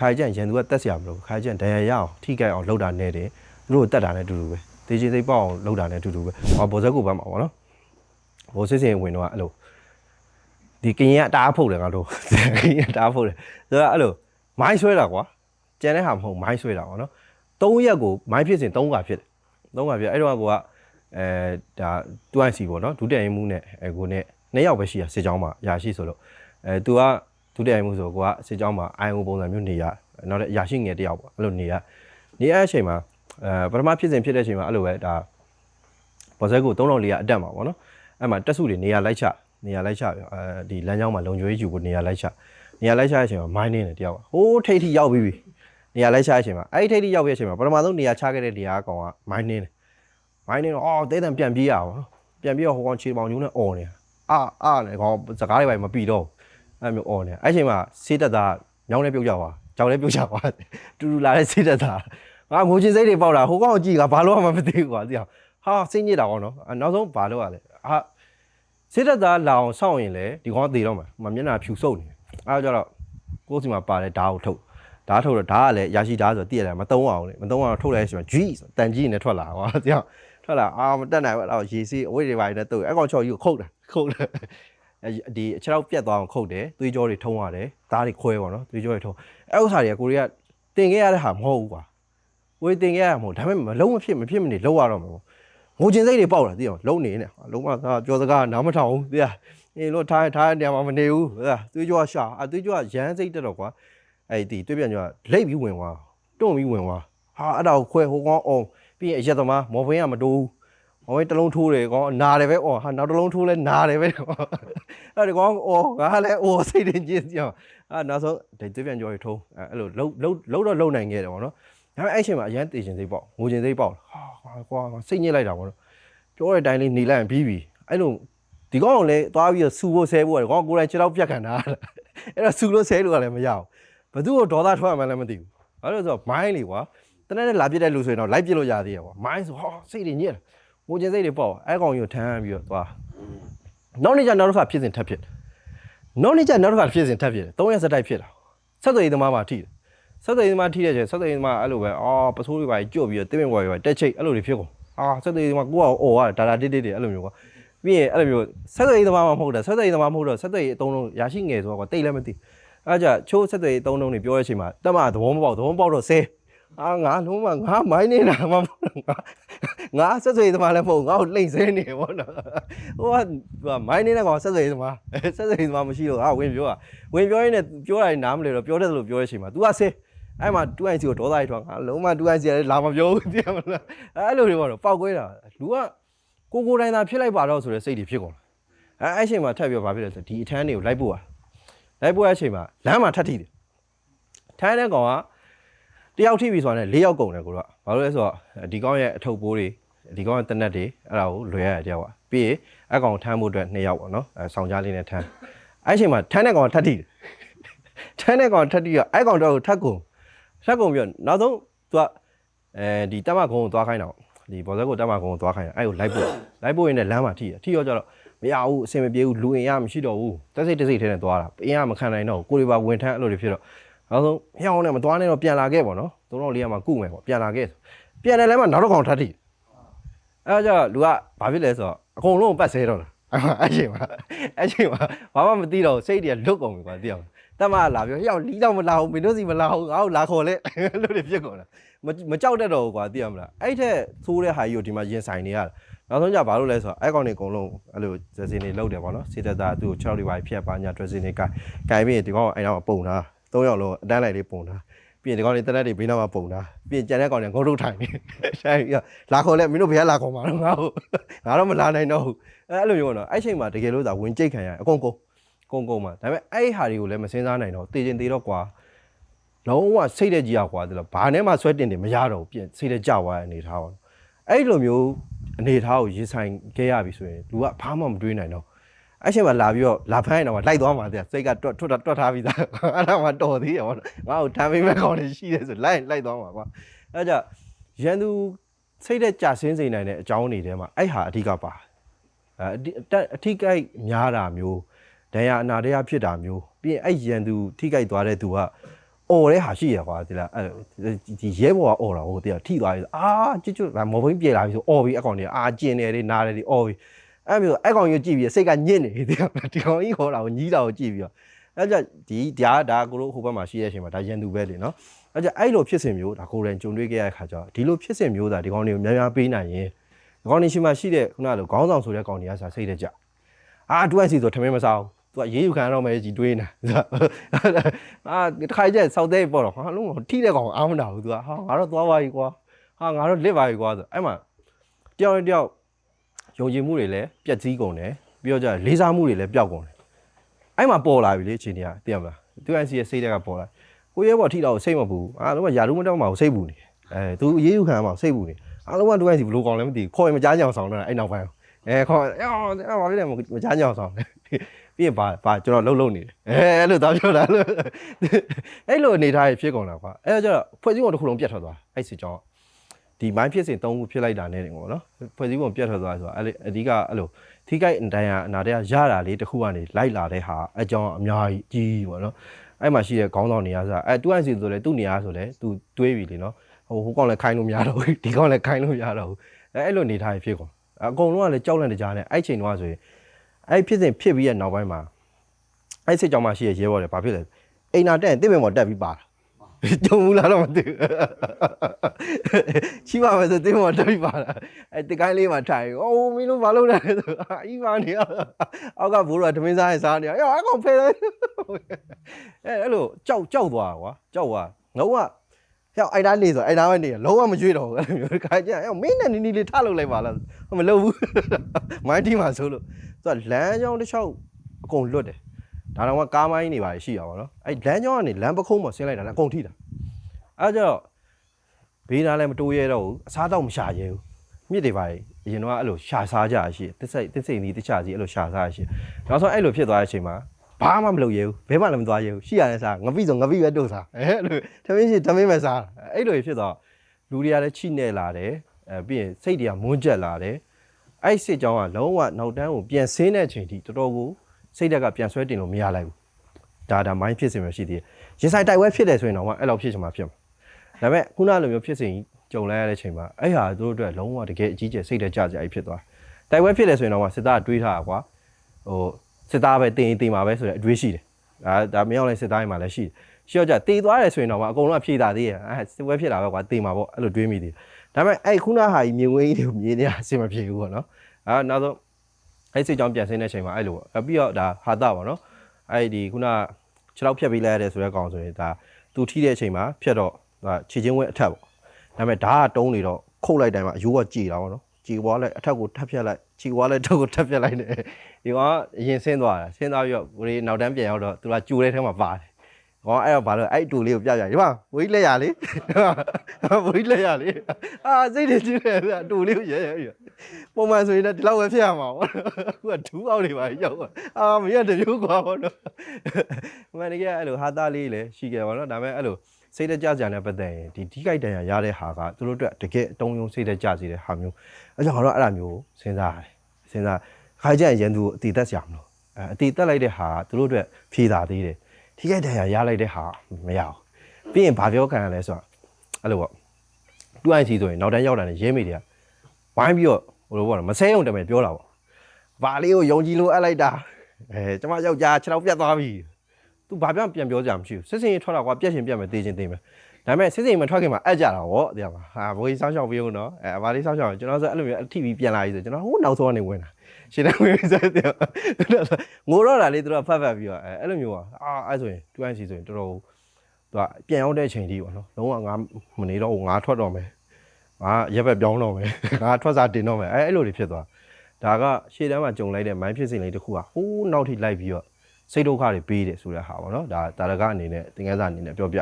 ခါကြရင်ရန်သူကတက်เสียမလို့ခါကြရင်ဒဏ်ရာရအောင်ထိကြိုက်အောင်လှုပ်တာနဲ့တယ်သူတို့တက်တာနဲ့အတူတူပဲတေးချင်းသိပ်ပေါက်အောင်လှုပ်တာနဲ့အတူတူပဲဟောဘောဇက်ကိုပန်းမှာပေါ့နော်ဘောစစ်စင်ဝင်တော့အဲ့လိုဒီကရင်ကတားဖုတ်တယ်ငါတို့ကရင်ကတားဖုတ်တယ်ဆိုတော့အဲ့လိုမိုင်းဆွဲတာကွာကျန်တဲ့ဟာမဟုတ်မိုင်းဆွဲတာပေါ့နော်၃ရက်ကိုမိုင်းဖြစ်စဉ်၃ခါဖြစ်တယ်၃ခါဖြစ်အဲ့တော့ကိုကအဲဒါ 2IC ပေါ့နော်ဒုတိယရင်မှုနဲ့အဲကိုနဲ့နှစ်ယောက်ပဲရှိရစစ်ကြောင်းမှာရာရှိဆိုလို့အဲ तू က ဒုတိယရင်မှုဆိုကိုကစစ်ကြောင်းမှာ IO ပုံစံမျိုးနေရနောက်တဲ့ရာရှိငယ်တစ်ယောက်ပေါ့အဲ့လိုနေရနေရအချိန်မှာအဲပထမဖြစ်စဉ်ဖြစ်တဲ့အချိန်မှာအဲ့လိုပဲဒါဘော်ဆဲကို3000လေးကအတက်မှာပေါ့နော်အဲ့မှာတက်စုတွေနေရာလိုက်ချနေရာလိုက်ချပြအဲဒီလမ်းကြောင်းမှာလုံခြုံရေးယူဖို့နေရာလိုက်ချနေရာလိုက်ချတဲ့အချိန်မှာမိုင်းနေတယ်တယောက်ဟိုးထိတ်ထိရောက်ပြီးပြီနေရာလိုက်ချတဲ့အချိန်မှာအဲ့ဒီထိတ်ထိရောက်ပြီးတဲ့အချိန်မှာပထမဆုံးနေရာချခဲ့တဲ့နေရာကောင်ကမိုင်းနေတယ်မိုင်းနေတော့အော်တဲတန်ပြန်ပြေးရအောင်နော်ပြန်ပြေးတော့ဟိုကောင်ခြေပေါင်ညူးနဲ့អော်နေတာအာအာနဲ့ကောင်စကားတွေပဲမပြီးတော့ အဲ့မျိုးអော်နေတာအဲ့ချိန်မှာစေးတက်သားညောင်းနဲ့ပြုတ်ကြပါကြောင်လည်းပြုတ်ကြပါတူတူလာတဲ့စေးတက်သားငါငိုချင်းစိတ်တွေပေါက်တာဟိုကောင်ကိုကြည့်ကဘာလို့မှမသိဘူးကွာသိအောင်ဟာစိတ်ညစ်တာပေါ့နော်နောက်ဆုံးဘာလို့ရလဲအာစစ်တပ်သားလာအောင်စောင့်ရင်လေဒီကောင်ကသေတော့မှာမမျက်နှာဖြူဆုပ်နေအဲဒါကြတော့ကိုယ်စီမှာပါတဲ့ဓာတ်ကိုထုတ်ဓာတ်ထုတ်တော့ဓာတ်ကလည်းရရှိဓာတ်ဆိုတည့်ရတယ်မသုံးအောင်လေမသုံးအောင်ထုတ်လိုက်ဆိုရင် G ဆိုတန်ကြီးနဲ့ထွက်လာဟောတရားထွက်လာအာမတက်နိုင်ဘူးအဲ့တော့ရေစီးအဝိတ်တွေပါနေတော့အဲ့ကောင်ချော်ကြီးကိုခုတ်တာခုတ်တယ်အဲ ဒီအချက်တော့ပြတ်သွားအောင်ခုတ်တယ်သွေးကြောတွေထုံးရတယ်ဓာတ်တွေခွဲပါတော့သွေးကြောတွေထုံးအဲ့ဥစ္စာတွေကကိုရီးယားတင်ခဲ့ရတဲ့ဟာမဟုတ်ဘူးကွာကိုယ်တင်ခဲ့ရမှာမဟုတ်ဒါပေမဲ့မလုံးမဖြစ်မဖြစ်မနေလောက်ရတော့မှာပေါ့ငိုကျင်စိတ်တွေပေါက်လာသိအောင်လုံနေနေလုံးဝသာပြောစကားနားမထောင်ဘူးသိလားအေးလို့ထားထားတဲ့နေရာမှာမနေဘူးသိလားသွေးကြောရှာအသွေးကြောရမ်းစိတ်တက်တော့ကွာအဲ့ဒီသွေးပြန်ကြောလိတ်ပြီးဝင်သွားတွန့်ပြီးဝင်သွားဟာအဲ့ဒါကိုခွဲဟိုကောင်အောင်ပြီးရင်အရက်သမားမော်ဖင်းကမတိုးဘူး မော်ဖင်းတစ်လုံးထိုးတယ်ကောင်နာတယ်ပဲအော်ဟာနောက်တစ်လုံးထိုးလဲနာတယ်ပဲအဲ့ဒီကောင်အော်ငါလည်းအော်စိတ်တင်ကြီးစီအောင်အဲ့နောက်ဆုံးဒီသွေးပြန်ကြောကြီးထုံးအဲ့လိုလှုပ်လှုပ်လှုပ်တော့လှုပ်နိုင်ခဲ့တယ်ပေါ့နော်ဒါပေမဲ့အဲ့ချိန်မှာအရန်တေချင်စိတ်ပေါ့ငိုချင်စိတ်ပေါ့ဟာကွာစိတ်ညစ်လိုက်တာပေါ့နော်ပြောတဲ့အတိုင်းလေးနေလိုက်ရင်ပြီးပြီအဲ့လိုဒီကောင်ကလည်းသွားပြီးတော့စူဖို့ဆဲဖို့ရတယ်ကောင်ကိုယ်တိုင်ခြေတော့ပြက်ခံတာအဲ့တော့စူလို့ဆဲလို့ကလည်းမရဘူးဘသူ့ကိုဒေါသထွက်မှလည်းမသိဘူးဘာလို့လဲဆိုတော့မိုင်းလေကွာတနေ့နဲ့လာပြစ်တဲ့လူဆိုရင်တော့လိုက်ပြစ်လို့ရသေးရကွာမိုင်းဆိုဟောစိတ်တွေညစ်တယ် ငိုချင်စိတ်တွေပေါ့အဲ့ကောင်ကြီးကိုထမ်းပြီးတော့သွားနောက်နေ့ကျနောက်တစ်ခါဖြစ်စဉ်ထပ်ဖြစ်နောက်နေ့ကျနောက်တစ်ခါဖြစ်စဉ်ထပ်ဖြစ်တယ်၃ရက်စက်တိုက်ဖြစ်တာဆက်သွယ်ရေးသမားမှထိတယ်ဆက်သွယ်ရေးသမားထိတဲ့ချိန်ဆက်သွယ်ရေးသမားအဲ့လိုပဲအော်ပစိုးတွေပါကြွတ်ပြီးတော့တင်းပင်ဝါတွေပါတက်ချိတ်အဲ့လိုတွေဖြစ်ကုန်အာဆက်သွေးသမားကိုကအော်ရတယ်ဒါဒါတစ်တစ်တွေအဲ့လိုမျိုးကွာပြီးရင်အဲ့လိုမျိုးဆက်သွေးသမားမှမဟုတ်တာဆက်သွေးသမားမဟုတ်တော့ဆက်သွေးအတုံးလုံးရရှိငယ်ဆိုတော့ကွာတိတ်လည်းမသိအဲ့ကြချိုးဆက်သွေးအတုံးလုံးတွေပြောတဲ့အချိန်မှာတက်မသဘောမပေါက်သဘောမပေါက်တော့ဆဲ အာငါလုံးဝငါမိုင်းနေတာမှမဟုတ်ငါငါဆက်သွေးသမားလည်းမဟုတ်ငါ့ကိုလိမ့်ဆဲနေဘောနော်ဟိုကမိုင်းနေတဲ့ကောင်ဆက်သွေးသမားဆက်သွေးသမားမရှိတော့အာဝင်ပြောတာဝင်ပြောရင်းနဲ့ပြောတာနားမလဲတော့ပြောတယ်လို့ပြောတဲ့အချိန်မှာ तू ကဆဲအဲ့မှာ 2IC ကိုဒေါသရိုက်ထွားငါလုံးဝ 2IC လည်းလာမပြောဘူးသိရမလားအဲ့လိုတွေပေါ့တော့ပောက်ကွဲတာလူကကိုကိုတိုင်းသာဖြစ်လိုက်ပါတော့ဆိုတဲ့စိတ်တွေဖြစ်ကုန်တယ်အဲ့အဲ့အချိန်မှာထပ်ပြီးဘာဖြစ်လဲဆိုဒီအထမ်းတွေကိုလိုက်ပို့တာလိုက်ပို့တဲ့အချိန်မှာလမ်းမှာထပ်ထိတယ်ထမ်းတဲ့ကောင်က တယောက်ထိပြီဆိုတာနဲ့၄ယောက်ကုန်တယ်ကိုတော့ဘာလို့လဲဆိုတော့ဒီကောင်ရဲ့အထုပ်ပိုးတွေဒီကောင်ရဲ့တနက်တွေအဲ့ဒါကိုလွယ်ရတယ်တယောက်ကပြီးရင်အကောင်ထမ်းဖို့အတွက်၂ယောက်ပေါ့နော်အဲဆောင်ကြားလေးနဲ့ထမ်းအဲ့အချိန်မှာထမ်းတဲ့ကောင်ကထပ်ထိတယ်ထမ်းတဲ့ကောင်ထပ်ထိရအဲ့ကောင်တော့ထပ်ကုန်ဆက်ကုန်ပြီးတော့နောက်ဆုံးသူကအဲဒီတက်မကုန်းကိုသွားခိုင်းတာပေါ့ဒီဘော်ဇက်ကိုတက်မကုန်းကိုသွားခိုင်းတာအဲ့ကိုလိုက်ပို့လိုက်ပို့ရင်လည်းလမ်းမှာထိတယ်ထိရောကြတော့မရဘူးအဆင်မပြေဘူးလူအင်ရမရှိတော့ဘူးတက်စိတ်တက်စိတ်ထဲနဲ့သွားတာအင်ရမခံနိုင်တော့ဘူးကိုတွေပါဝင်ထမ်းအဲ့လိုတွေဖြစ်တော့ နောက်ဆုံးဟျောင်းနဲ့မသွားနဲ့တော့ပြန်လာခဲ့ပေါ့နော်သုံးတော့လေးကမှကုမယ်ပေါ့ပြန်လာခဲ့ပြန်တယ်လည်းမှနောက်တော့ကောင်ထပ်ထိအဲ့ကြလူကဘာဖြစ်လဲဆိုတော့အကုန်လုံးပတ်ဆဲတော့တာအဲ့ချိန်မှာအဲ့ချိန်မှာဘာမှမသိတော့စိတ်တွေကလွတ်ကုန်ပြီကွာသိအောင်တက်မလာပြောဟျောက်လီးတော့မလာဘူးမင်းတို့စီမလာဘူးငါ့ကိုလာခေါ်လဲလို့တွေဖြစ်ကုန်တာမမကြောက်တတ်တော့ဘူးကွာသိရမလားအဲ့ထက်သိုးတဲ့ဟာကြီးကိုဒီမှာရင်ဆိုင်နေရတာနောက်ဆုံးကြဘာလို့လဲဆိုတော့အဲ့ကောင်တွေအကုန်လုံးအဲ့လိုဒရက်စင်တွေလောက်တယ်ပေါ့နော်စေတသာသူ့ကို6တွေပါဖြတ်ပါညာဒရက်စင်တွေကင်ကင်ပြီးရင်ဒီကောင်ကအဲ့တော့ပုံတာ ၃ယောက်လုံးအတန်းလိုက်လေးပုံတာပြီးရင်ဒီကောင်တွေတက်တက်တွေဘေးနားမှာပုံတာပြီးရင်ကြံတဲ့ကောင်တွေငုံထုတ်ထိုင်နေဆိုင်ပြီးလာခေါ်လဲမင်းတို့ဘယ်ကလာခေါ်မှာတော့ငါ့ကိုငါတော့မလာနိုင်တော့ဘူးအဲ့လိုမျိုးပေါ့နော်အဲ့ချိန်မှာတကယ်လို့သာဝင်ကြိတ်ခံရအကုန်ကုန်ကုန်းကုန်းမှာဒါပေမဲ့အဲ့ဒီဟာတွေကိုလည်းမစင်းစားနိုင်တော့တေချင်သေးတော့ကွာလုံးဝစိတ်တဲ့ကြီးอ่ะကွာဒါလို့ဘာနဲ့မှဆွဲတင်တယ်မရတော့ဘူးပြင်စိတ်တဲ့ကြွားရအနေထားပါအဲ့လိုမျိုးအနေထားကိုရင်ဆိုင်ခဲ့ရပြီဆိုရင်လူကဘာမှမတွေးနိုင်တော့ အဲ့ချိန်မှာလာပြီးတော့လာဖမ်းရင်တော့လိုက်သွားမှာတဲ့စိတ်ကတွတ်တွတ်တွတ်ထားပြီးသားအဲ့ဒါမှတော်သေးတယ်ဗောနော်ငါ့ကိုတမ်းပေးမဲ့ကောင်တွေရှိတယ်ဆိုလိုက်လိုက်သွားမှာကွာအဲ့ကြရန်သူစိတ်တဲ့ကြဆင်းစေနိုင်တဲ့အကြောင်းတွေထဲမှာအဲ့ဟာအဓိကပါအဲအဓိကိများတာမျိုးဒဏ်ရာအနာတရားဖြစ်တာမျိုးပြီးရင်အဲ့ရန်သူထိကြိုက်သွားတဲ့သူကအော်တဲ့ဟာရှိရကွာဒီလားအဲ့ဒီရဲဘော်ကအော်တာဟိုတရားထိသွားပြီအာကျွတ်ကျွတ်မော်ဘင်းပြေလာပြီဆိုအော်ပြီအကောင်ကြီးအာကျင်နေတယ်နားတယ်ဒီအော်ပြီ အဲ့မျိုးအဲ့ကောင်ကြီးကြည့်ပြီးစိတ်ကညစ်နေတယ်တရားဒီကောင်ကြီးခေါ်တာကိုညီးတာကိုကြည့်ပြီးတော့အဲ့ကြဒီဒါဒါကိုလိုဟိုဘက်မှာရှိတဲ့အချိန်မှာဒါရန်သူပဲလေနော်အဲ့ကြအဲ့လိုဖြစ်စဉ်မျိုးဒါကိုယ်တိုင်ကြုံတွေ့ခဲ့ရတဲ့ခါကျတော့ဒီလိုဖြစ်စဉ်မျိုးသာဒီကောင်တွေကိုများများပေးနိုင်ရင်ဒီကောင်တွေရှိမှရှိတဲ့ခုနလိုခေါင်းဆောင်ဆိုတဲ့ကောင်တွေကစားစိတ်တဲ့ကြအာတွန့်စီဆိုထမင်းမစားဘူးသူကရေးယူခံရတော့မယ်ကြီးတွေးနေတာအာတခါကျစောက်တဲ့ပေါ့တော့ဟာလုံးထိတဲ့ကောင်အားမနာဘူးသူကဟာငါတော့သွားပါပြီကွာဟာငါတော့လစ်ပါပြီကွာဆိုအဲ့မှာတယောက်နဲ့တယောက် ယုံကြည်မှုတွေလည်းပြက်စည်းကုန်တယ်ပြီးတော့ကျလေးစားမှုတွေလည်းပျောက်ကုန်တယ်အဲ့မှာပေါ်လာပြီလေအချိန်ကြီးကသိရမလားသူကစီရဲ့စိတ်တက်ကပေါ်လာကိုရဲဘော်ထိတော့စိတ်မပူအားလုံးကယာရုမတော့မှစိတ်ပူနေအဲသူရေးယူခံရမှာစိတ်ပူနေအားလုံးကသူကစီဘလို့ကောင်လည်းမသိခေါ်ရင်မကြားကြအောင်ဆောင်တော့အဲ့နောက်ပိုင်းအဲခေါ်အော်အဲ့ဘာဖြစ်လဲမကြားကြအောင်ဆောင်ပြီးရင်ဘာဘာကျွန်တော်လှုပ်လှုပ်နေတယ်အဲအဲ့လိုတောင်းပြောတာလို့အဲ့လိုအနေထားဖြစ်ကုန်တာကွာအဲ့တော့ကျတော့ဖွဲ့စည်းပုံတစ်ခုလုံးပြတ်ထွက်သွားအဲ့စစ်ကြောင်း ဒီမိုင်းဖြစ်စဉ်၃ခုဖြစ်လိုက်တာနဲ့တင်ပေါ့နော်ဖွဲ့စည်းပုံပြတ်ထွက်သွားဆိုတာအဲ့အဓိကအဲ့လိုထိခိုက်အတိုင်းအနာတည်းရတာလေးတစ်ခုကနေလိုက်လာတဲ့ဟာအကြောင်းအများကြီးကြီးပေါ့နော်အဲ့မှာရှိတဲ့ခေါင်းဆောင်နေရာဆိုအဲတူအန်စီဆိုလဲသူ့နေရာဆိုလဲသူတွေးပြီလေနော်ဟိုဟိုကောင်လည်းခိုင်းလို့မရတော့ဘူးဒီကောင်လည်းခိုင်းလို့မရတော့ဘူးအဲအဲ့လိုနေထားဖြစ်ကုန်အကုန်လုံးကလည်းကြောက်လန့်တကြားနဲ့အဲ့ချိန်တော့ဆိုရင်အဲ့ဖြစ်စဉ်ဖြစ်ပြီးရဲ့နောက်ပိုင်းမှာအဲ့စစ်ကြောင်မှရှိရရဲဘော်တယ်ဘာဖြစ်လဲအိမ်နာတက်ရင်တစ်ပင်ပေါ်တက်ပြီးပါတာ ကြုံဘူးလားတော့မသိဘူးချီပါမယ်ဆိုတစ်ပင်ပေါ်တက်ပြီးပါတာအဲ့တကိုင်းလေးမှာထိုင်အိုးမင်းတို့ဘာလုပ်လဲဆိုအာအီပါနေအောက်ကဘိုးတော်ကသမင်းစားရင်စားနေရောအကောင်ဖယ်တယ်အဲ့အဲ့လိုကြောက်ကြောက်သွားတာကွာကြောက်သွားငုံကဟဲ့အိုက်သားနေဆိုအိုက်သားပဲနေလုံးဝမကြွေးတော့ဘူးအဲ့လိုမျိုးခါကျဟဲ့မင်းနဲ့နီနီလေးထလုပ်လိုက်ပါလားမလုပ်ဘူးမိုင်းတီမှာဆိုလို့သူကလမ်းကြောင်းတစ်လျှောက်အကုန်လွတ်တယ် ဒါတော့ကကားမိုင်းနေပါရှိရပါတော့အဲ့လမ်းကြောင်းကနေလမ်းပခုံးပေါ်ဆင်းလိုက်တာလည်းအကုန်ထိတာအဲ့ကျတော့ဘေးနားလည်းမတိုးရဲတော့ဘူးအစားတော့မရှာရဲဘူးမြစ်တွေပါအရင်တော့အဲ့လိုရှာစားကြရရှိတစ်စိတ်တစ်စိတ်ဒီတစ်ချစီအဲ့လိုရှာစားရရှိနောက်ဆုံးအဲ့လိုဖြစ်သွားတဲ့အချိန်မှာဘာမှမလုပ်ရဲဘူးဘဲမှလည်းမသွားရဲဘူးရှိရတဲ့စားငပိဆိုငပိပဲတို့စားအဲ့လိုသမင်းရှိသမင်းပဲစားအဲ့လိုဖြစ်တော့လူတွေကလည်းချိနေလာတယ်အဲပြီးရင်စိတ်တွေကမွန်းကျက်လာတယ်အဲ့စစ်ကြောင်းကလုံးဝနောက်တန်းကိုပြန်ဆင်းတဲ့အချိန်ထိတော်တော်ကို စိတ်တက်ကပြန်ဆွဲတင်လို့မရလိုက်ဘူးဒါဒါမိုင်းဖြစ်စင်မရှိသေးတယ်ရင်ဆိုင်တိုက်ပွဲဖြစ်တယ်ဆိုရင်တော့အဲ့လိုဖြစ်ချင်မှာဖြစ်မှာဒါပေမဲ့ခုနလိုမျိုးဖြစ်စဉ်ကြုံလိုက်ရတဲ့အချိန်မှာအဲ့ဟာတို့အတွက်လုံးဝတကယ်အကြီးကျယ်စိတ်တက်ကြကြကြီးဖြစ်သွားတိုက်ပွဲဖြစ်တယ်ဆိုရင်တော့စစ်သားတွေးထားတာကွာဟိုစစ်သားပဲတင်တင်မှာပဲဆိုတဲ့အတွေးရှိတယ်ဒါဒါမရောက်လိုက်စစ်သားတွေမှာလည်းရှိတယ်ရှော့ကြတေးသွားတယ်ဆိုရင်တော့အကုန်လုံးဖြေတာသေးရဲ့အဲစစ်ပွဲဖြစ်တာပဲကွာတေးမှာပေါ့အဲ့လိုတွေးမိသေးတယ်ဒါပေမဲ့အဲ့ခုနဟာကြီးမြင်ဝင်းကြီးတွေကိုမြင်နေရအဆင်မပြေဘူးပေါ့နော်အဲနောက်ဆုံး အဲ့စစ်ကြောင်းပြန်ဆင်းတဲ့အချိန်မှာအဲ့လိုပေါ့ပြီးတော့ဒါဟာတာပေါ့နော်အဲ့ဒီခုနခြေထောက်ဖြတ်ပေးလိုက်ရတယ်ဆိုတဲ့ကောင်ဆိုရင်ဒါသူထိတဲ့အချိန်မှာဖြတ်တော့ဒါခြေချင်းဝဲအထက်ပေါ့ဒါပေမဲ့ဓာတ်ကတုံးနေတော့ခုတ်လိုက်တိုင်းမှာအယိုးကကြည်တာပေါ့နော်ကြည်သွားလိုက်အထက်ကိုထပ်ဖြတ်လိုက်ကြည်သွားလိုက်ထပ်ကိုထပ်ဖြတ်လိုက်တယ်ဒီကောင်ကအရင်ဆင်းသွားတာဆင်းသွားပြီးတော့ကိုရီနောက်တန်းပြန်ရောက်တော့သူကကြိုတဲ့ထဲမှာပါတယ်ကော င်အဲ့တော့ဘာလို့အဲ့တူလေးကိုပြပြဒီမှာဝိလက်ရလေဝိလက်ရလေအာစိတ်တွေကြီးတယ်ဗျတူလေးကိုရဲရဲရဲပုံမှန်ဆိုရင်လည်းဒီလောက်ပဲဖြစ်ရမှာပေါ့အခုကဒူးအောက်တွေပါရောက်သွားအာမရတမျိုးကွာပေါ့နော်မန်တကယ်အဲ့လိုဟာသားလေးလည်းရှိခဲ့ပါတော့ဒါပေမဲ့အဲ့လိုစိတ်တကြကြတဲ့ပတ်သက်ရင်ဒီဒီကြိုက်တန်ရရတဲ့ဟာကသူတို့အတွက်တကယ်အတုံးယုံစိတ်တကြစီတဲ့ဟာမျိုးအဲကြောင့်တော့အဲ့ဒါမျိုးစဉ်းစားရတယ်စဉ်းစားခါကြရင်ရန်သူကိုအတီတက်စရာမလိုအဲအတီတက်လိုက်တဲ့ဟာကသူတို့အတွက်ဖြေတာသေးတယ် ဒီကြိုက်တန်ရရလိုက်တဲ့ဟာမရဘူးပြီးရင်ဘာပြောခံရလဲဆိုတော့အဲ့လိုပေါ့တူအိုင်စီဆိုရင်နောက်တန်းရောက်တာနဲ့ရဲမိတွေကဝိုင်းပြီးတော့ဟိုလိုပေါ့နော်မဆဲအောင်တမယ်ပြောတာပေါ့ဘာလေးကိုယုံကြည်လို့အပ်လိုက်တာအဲကျမယောက်ျားခြေထောက်ပြတ်သွားပြီ तू ဘာပြောပြန်ပြောကြမှာမရှိဘူးစစ်စင်ရင်ထွက်တာကွာပြက်ရှင်ပြက်မယ်တေးချင်းတေးမယ် ဒါပေမဲ့စစ်စင်ရင်မထွက်ခင်မှာအပ်ကြတာဗောတရားမှာဟာဘိုးကြီးစောင်းရှောက်ပေးဦးနော်အဲဘာလေးစောင်းရှောက်ကျွန်တော်ဆိုအဲ့လိုမျိုးအ TV ပြန်လာပြီဆိုကျွန်တော်ဟိုနောက်ဆုံးကနေဝင်တာရှင်းတယ်ဝင်ဆိုတဲ့ငိုတော့တာလေးသူတို့ဖတ်ဖတ်ပြီးတော့အဲအဲ့လိုမျိုးอ่ะအာအဲ့ဆိုရင် 2NC ဆိုရင်တော်တော်သူကပြန်ရောက်တဲ့အချိန်ကြီးပေါ့နော်လုံးဝငါမနေတော့ငါထွက်တော့မယ်ငါရက်ဘက်ပြောင်းတော့မယ်ငါထွက်စားတင်တော့မယ်အဲအဲ့လိုတွေဖြစ်သွားဒါကရှေ့တန်းမှာကြုံလိုက်တဲ့မိုင်းဖြစ်စဉ်လေးတစ်ခုကဟိုးနောက်ထိလိုက်ပြီးတော့စိတ်ဒုက္ခတွေပေးတယ်ဆိုတဲ့ဟာပေါ့နော်ဒါတာရကအနေနဲ့သင်္ကန်းစာအနေနဲ့ပြောပြ